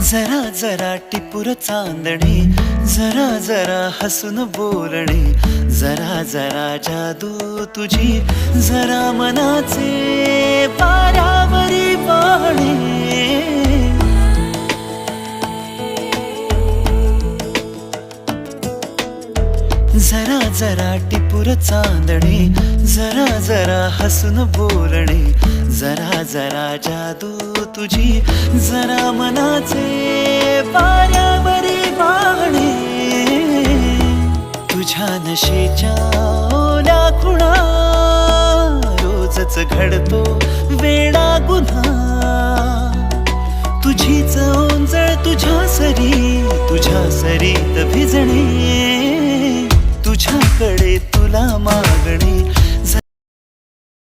जरा जरा टिपूर चांदणे जरा जरा हसून बोलणे. जरा जरा जादू तुझी जरा मनाचे पा जरा जरा टिपूर चांदणे जरा जरा हसून बोलणे जरा जरा जादू तुझी जरा मनाचे पाऱ्यावरी वाहणे. तुझ्या नशेच्या ओल्या खुणा रोजच घडतो वेळा गुन्हा. तुझीच कडे तुला मागणे.